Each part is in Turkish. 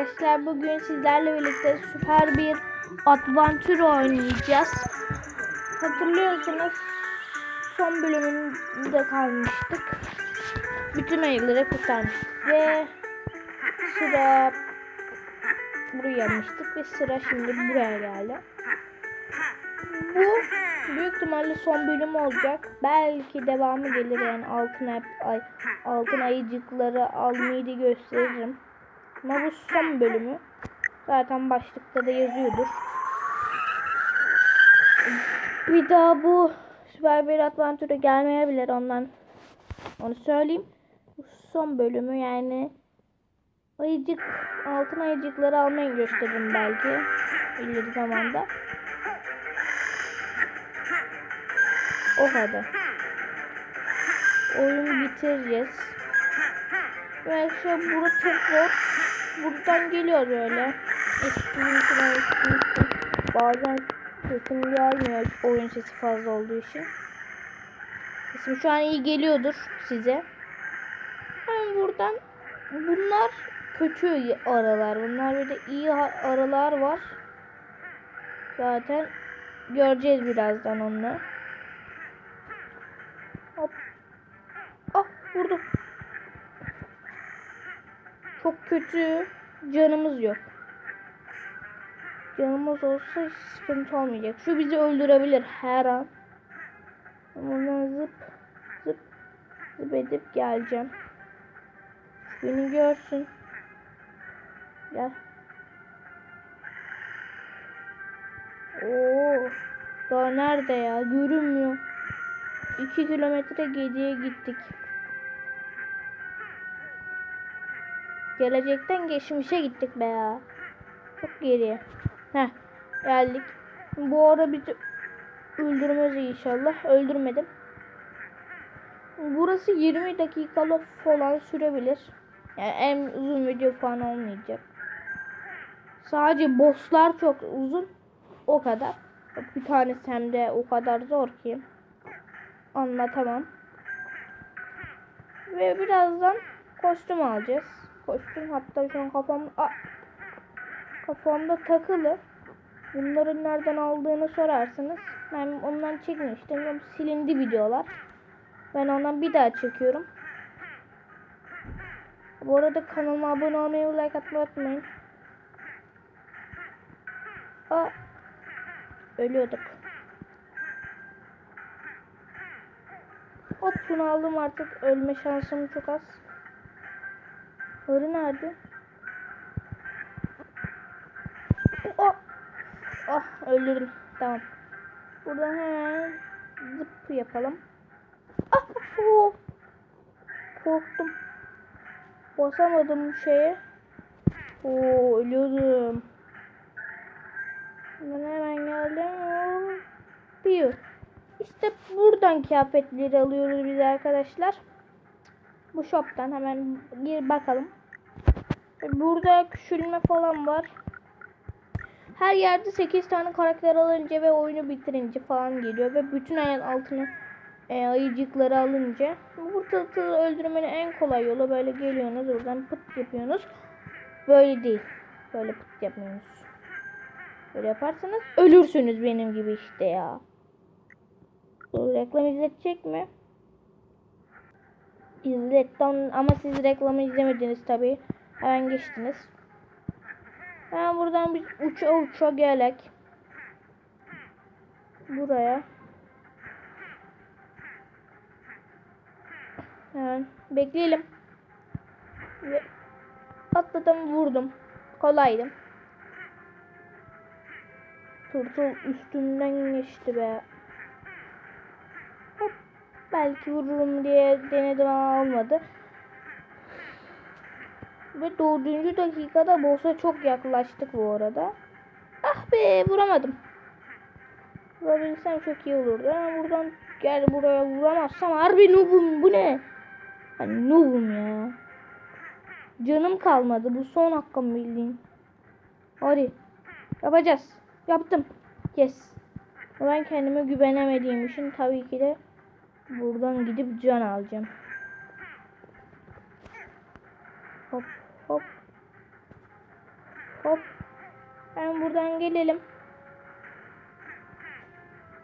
arkadaşlar bugün sizlerle birlikte süper bir adventure oynayacağız. Hatırlıyorsanız son bölümünde kalmıştık. Bütün ayıları kurtarmıştık ve sıra buraya gelmiştik ve sıra şimdi buraya geldi. Bu büyük ihtimalle son bölüm olacak. Belki devamı gelir yani altın ay, altın ayıcıkları almayı gösteririm. Son bölümü. Zaten başlıkta da yazıyordur. Bir daha bu Süper bir Adventure gelmeyebilir ondan. Onu söyleyeyim. Bu son bölümü yani ayıcık altın ayıcıkları almayı gösteririm belki ileri zamanda. O kadar. Oyunu bitireceğiz. Ve işte burada tekrar buradan geliyor böyle. Bazen sesim gelmiyor oyun sesi fazla olduğu için. Sesim şu an iyi geliyordur size. Hemen buradan bunlar kötü aralar. Bunlar de iyi aralar var. Zaten göreceğiz birazdan onu. Hop. Ah vurdum. Çok kötü. Canımız yok. Canımız olsa hiç sıkıntı olmayacak. Şu bizi öldürebilir her an. Buradan zıp zıp zıp edip geleceğim. Beni görsün. Gel. Oo. Daha nerede ya? Görünmüyor. 2 kilometre geriye gittik. Gelecekten geçmişe gittik be ya. Çok geriye. Heh geldik. Bu ara bizi öldürmez inşallah. Öldürmedim. Burası 20 dakikalık falan sürebilir. Yani en uzun video falan olmayacak. Sadece bosslar çok uzun. O kadar. Bir tanesi hem de o kadar zor ki. Anlatamam. Ve birazdan kostüm alacağız. Kostüm hatta şu an kafam kafamda takılı. Bunların nereden aldığını sorarsınız. Ben ondan çekmiştim. Silindi videolar. Ben ondan bir daha çekiyorum. Bu arada kanalıma abone olmayı, like atmayı unutmayın. Aa, ölüyorduk. Hop şunu aldım artık. Ölme şansım çok az. Arı nerede? Oh. Oh öldürdüm. Tamam. Buradan hemen zıp yapalım. Ah, oh. Korktum. Basamadım şeye. Oo ölüyordum. Ben hemen geldim. Bir. İşte buradan kıyafetleri alıyoruz biz arkadaşlar. Bu shop'tan hemen gir bakalım. Burada küçülme falan var. Her yerde 8 tane karakter alınca ve oyunu bitirince falan geliyor ve bütün ayın altını e, ayıcıkları alınca bu tırtılı öldürmenin en kolay yolu böyle geliyorsunuz buradan pıt yapıyorsunuz. Böyle değil. Böyle pıt yapmıyorsunuz. Böyle yaparsanız ölürsünüz benim gibi işte ya. Reklam izletecek mi? İzletten ama siz reklamı izlemediniz tabi. Hemen geçtiniz. Hemen buradan bir uça uça gelek. Buraya. Hemen bekleyelim. Ve atladım vurdum. Kolaydı. Turtul üstümden geçti be. Hop. Belki vururum diye denedim ama olmadı. Ve dördüncü dakikada boss'a çok yaklaştık bu arada. Ah be vuramadım. Vurabilsem çok iyi olurdu. Ama buradan gel buraya vuramazsam harbi noobum bu ne? Hani noobum ya. Canım kalmadı. Bu son hakkım bildiğin. Hadi. Yapacağız. Yaptım. Yes. Ben kendime güvenemediğim için tabii ki de buradan gidip can alacağım. Hop hop. Hop. Ben buradan gelelim.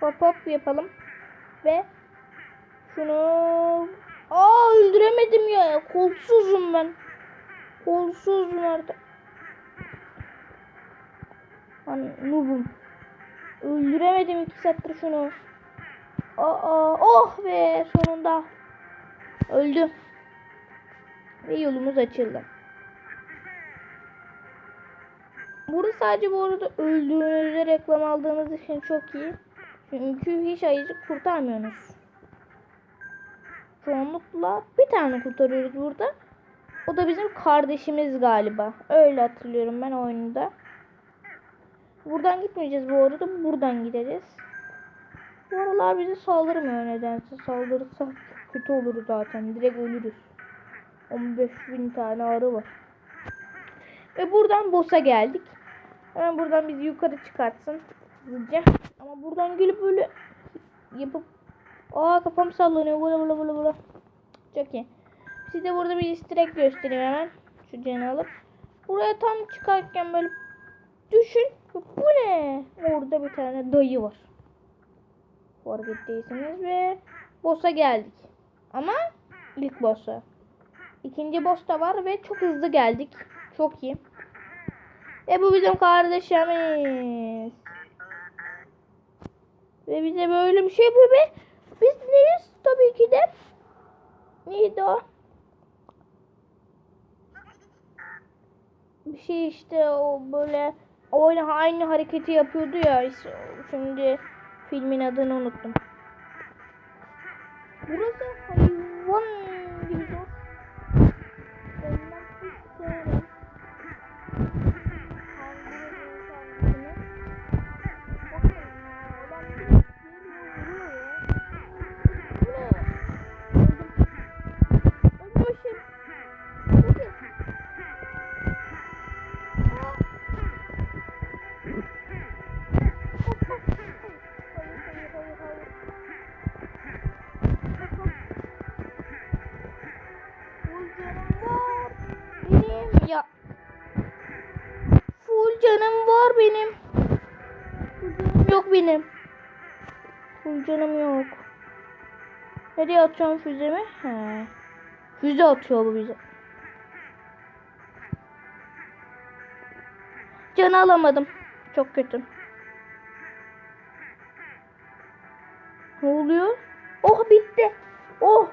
Hop hop yapalım. Ve şunu Aa öldüremedim ya. Kolsuzum ben. Kolsuzum artık. Lan noobum. Öldüremedim iki saattir şunu. Aa, oh be sonunda. Öldü. Ve yolumuz açıldı. Burada sadece bu arada öldüğünüzde reklam aldığınız için çok iyi. Çünkü hiç ayıcık kurtarmıyorsunuz. Çoğunlukla bir tane kurtarıyoruz burada. O da bizim kardeşimiz galiba. Öyle hatırlıyorum ben oyunda. Buradan gitmeyeceğiz bu arada. Buradan gideceğiz. Bu aralar bizi saldırmıyor nedense. Saldırırsa kötü olur zaten. Direkt ölürüz. 15 bin tane arı var. Ve buradan boss'a geldik. Hemen buradan bizi yukarı çıkartsın. Hızlıca. Ama buradan gelip böyle yapıp Aa kafam sallanıyor. Bula bula bula bula. Çok iyi. Size burada bir egg göstereyim hemen. Şu canı alıp. Buraya tam çıkarken böyle düşün. Bu ne? Orada bir tane dayı var. Fark ettiyseniz ve boss'a geldik. Ama ilk boss'a. İkinci boss da var ve çok hızlı geldik. Çok iyi. Ve bu bizim kardeşimiz. Ve bize böyle bir şey yapıyor ve biz neyiz tabii ki de. Neydi o? Bir şey işte o böyle oyna aynı hareketi yapıyordu ya. Şimdi filmin adını unuttum. Burası hayvan ya Full canım var benim. Yok benim. Full canım yok. Nereye atacağım füzemi? He. Füze atıyor bu bize. Canı alamadım. Çok kötü. Ne oluyor? Oh bitti. Oh.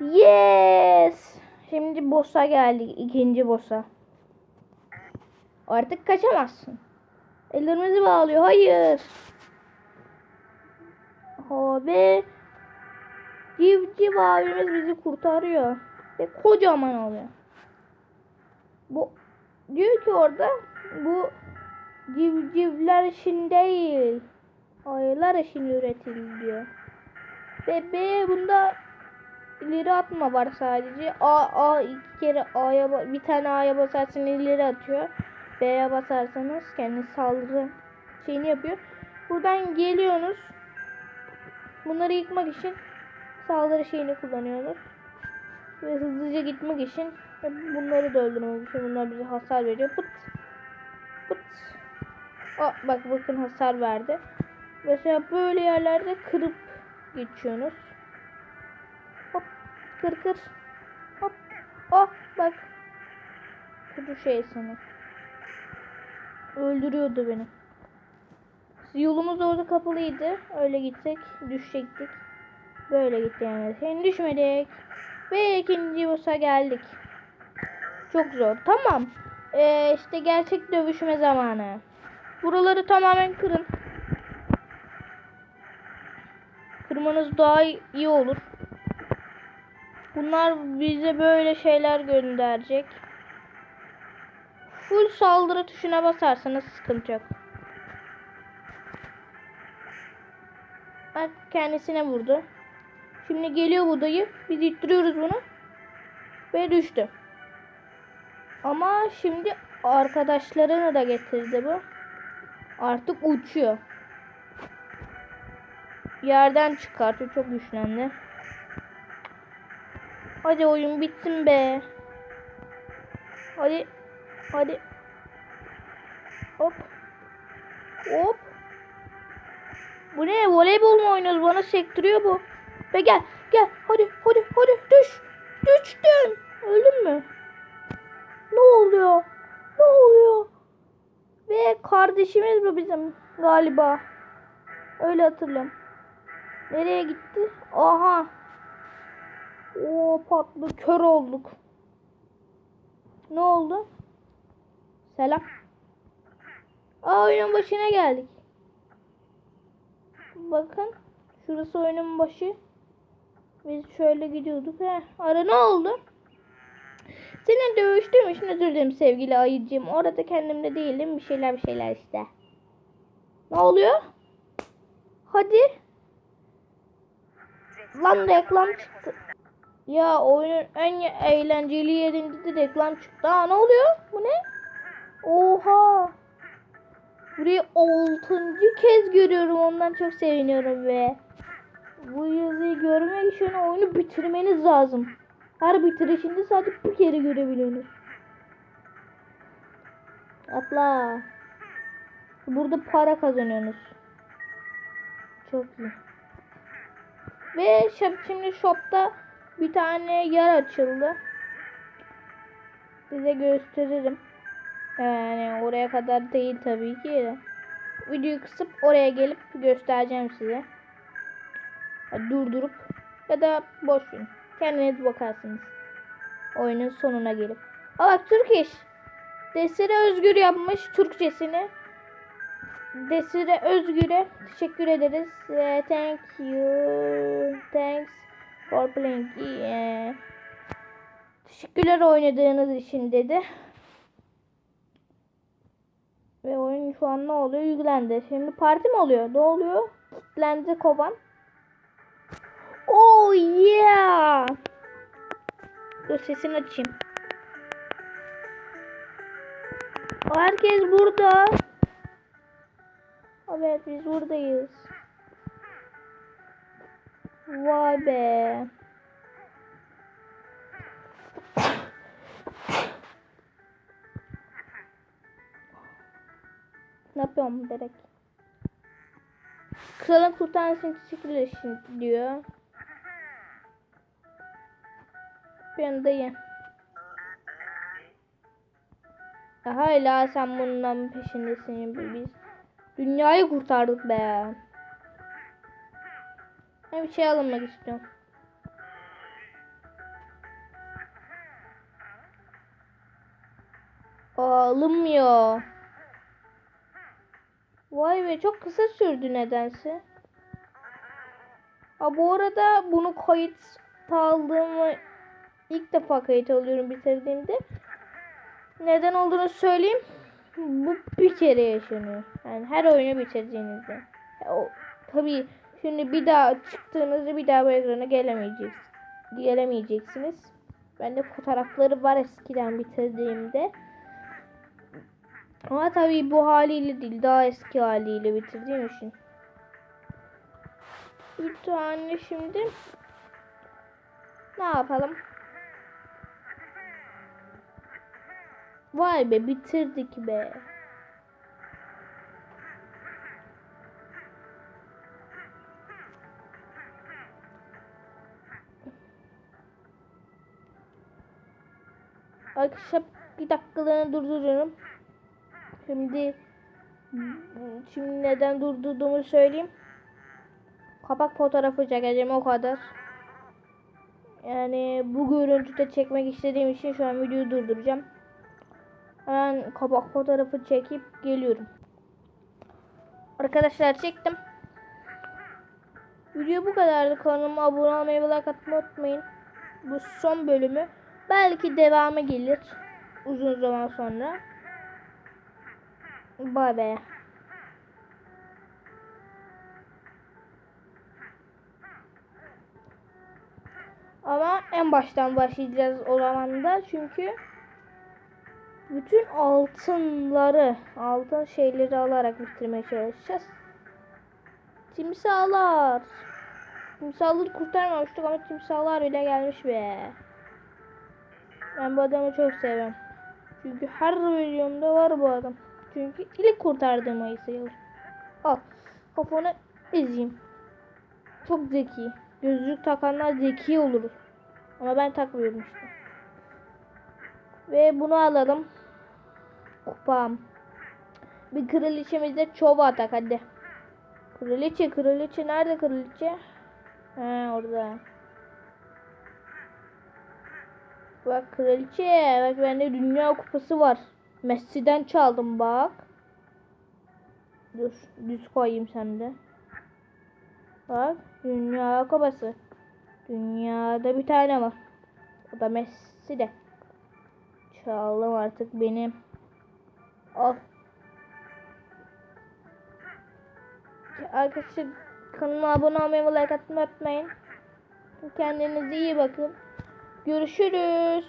Yes. Şimdi boss'a geldik. ikinci boss'a. Artık kaçamazsın. Ellerimizi bağlıyor. Hayır. Abi. Civciv abimiz bizi kurtarıyor. Ve kocaman oluyor. Bu diyor ki orada bu civcivler için değil. Ayılar için üretildi B bunda ileri atma var sadece. A A iki kere A'ya bir tane A'ya basarsın ileri atıyor. B'ye basarsanız kendi saldırı şeyini yapıyor. Buradan geliyorsunuz. Bunları yıkmak için saldırı şeyini kullanıyorsunuz. Ve hızlıca gitmek için bunları da öldürmek için bunlar bize hasar veriyor. Pıt. Pıt. Aa, bak bakın hasar verdi. Mesela böyle yerlerde kırıp geçiyorsunuz. Kır kır. Hop. Oh bak. Kötü şey sana. Öldürüyordu beni. Yolumuz orada kapalıydı. Öyle gitsek düşecektik. Böyle gitti yani. Henüz düşmedik. Ve ikinci boss'a geldik. Çok zor. Tamam. Ee, işte gerçek dövüşme zamanı. Buraları tamamen kırın. Kırmanız daha iyi olur. Bunlar bize böyle şeyler gönderecek. Full saldırı tuşuna basarsanız sıkıntı yok. Bak kendisine vurdu. Şimdi geliyor bu dayı. Biz ittiriyoruz bunu. Ve düştü. Ama şimdi arkadaşlarını da getirdi bu. Artık uçuyor. Yerden çıkartıyor. Çok güçlendi. Hadi oyun bitsin be. Hadi. Hadi. Hop. Hop. Bu ne? Voleybol mu oynuyoruz? Bana sektiriyor bu. Ve gel. Gel. Hadi. Hadi. Hadi. Düş. Düştün. Öldün mü? Ne oluyor? Ne oluyor? Ve kardeşimiz bu bizim galiba. Öyle hatırlıyorum. Nereye gitti? Aha. Oo patlı kör olduk. Ne oldu? Selam. Aa oyunun başına geldik. Bakın. Şurası oyunun başı. Biz şöyle gidiyorduk. Heh, ara ne oldu? Senin dövüştüğüm için özür dilerim sevgili ayıcığım. Orada kendimde değilim. Bir şeyler bir şeyler işte. Ne oluyor? Hadi. Lan reklam çıktı. Ya oyunun en eğlenceli yerinde de reklam çıktı. Aa ne oluyor? Bu ne? Oha. Burayı altıncı kez görüyorum. Ondan çok seviniyorum ve bu yazıyı görmek için oyunu bitirmeniz lazım. Her bitirişinde sadece bir kere görebiliyorsunuz. Atla. Burada para kazanıyorsunuz. Çok iyi. Ve şimdi shopta bir tane yer açıldı. Size gösteririm. Yani oraya kadar değil tabii ki. de. Videoyu kısıp oraya gelip göstereceğim size. Durdurup ya da boş verin. Kendiniz bakarsınız. Oyunun sonuna gelip. Aa bak Türk iş. Desire Özgür yapmış Türkçesini. Desire Özgür'e teşekkür ederiz. Ee, thank you. Thanks for playing. Ee, teşekkürler oynadığınız için dedi. Ve oyun şu an ne oluyor? Yüklendi. Şimdi parti mi oluyor? Ne oluyor? Kilitlendi kovan. Oh yeah. Dur sesini açayım. Herkes burada. Evet biz buradayız. Vay be. Ne yapıyorum direkt? Kralın kurtarmasını teşekkürler şimdi diyor. Ben dayı. Hala sen bundan peşindesin. Biz dünyayı kurtardık be. Ben bir şey alınmak istiyorum. Alınmıyor. Vay be çok kısa sürdü nedense. Aa, bu arada bunu kayıt aldığımı ilk defa kayıt alıyorum bitirdiğimde. Neden olduğunu söyleyeyim. Bu bir kere yaşanıyor. Yani her oyunu bitirdiğinizde. O, tabii şimdi bir daha çıktığınızda bir daha bu ekrana gelemeyeceksiniz. Gelemeyeceksiniz. Bende fotoğrafları var eskiden bitirdiğimde. Ama tabii bu haliyle değil. Daha eski haliyle bitirdiğim için. Bir tane şimdi ne yapalım? Vay be bitirdik be. Arkadaşlar bir dakikalığını durduruyorum. Şimdi şimdi neden durdurduğumu söyleyeyim. Kapak fotoğrafı çekeceğim o kadar. Yani bu görüntüde çekmek istediğim için şu an videoyu durduracağım. Hemen kapak fotoğrafı çekip geliyorum. Arkadaşlar çektim. Video bu kadardı. Kanalıma abone olmayı ve like atmayı unutmayın. Bu son bölümü. Belki devamı gelir. Uzun zaman sonra. Bay. Ama en baştan başlayacağız o zaman da çünkü bütün altınları, altın şeyleri alarak bitirmeye çalışacağız. Timsahlar. Timsahları kurtarmamıştık ama timsahlar bile gelmiş be. Ben bu adamı çok seviyorum. Çünkü her videomda var bu adam. Çünkü ilk kurtardığım ayı sayılır. Al. Kafanı ezeyim. Çok zeki. Gözlük takanlar zeki olur. Ama ben takmıyorum işte. Ve bunu alalım. Kupam. Bir kraliçemiz de çova atak hadi. Kraliçe kraliçe nerede kraliçe? Ha orada. Bak kraliçe bak bende dünya kupası var. Messi'den çaldım bak. Dur düz koyayım sen de. Bak dünya kupası. Dünyada bir tane var. O da Messi'de. Çaldım artık benim. Al. Arkadaşlar kanalıma abone olmayı ve like atmayı unutmayın. Kendinize iyi bakın. Görüşürüz.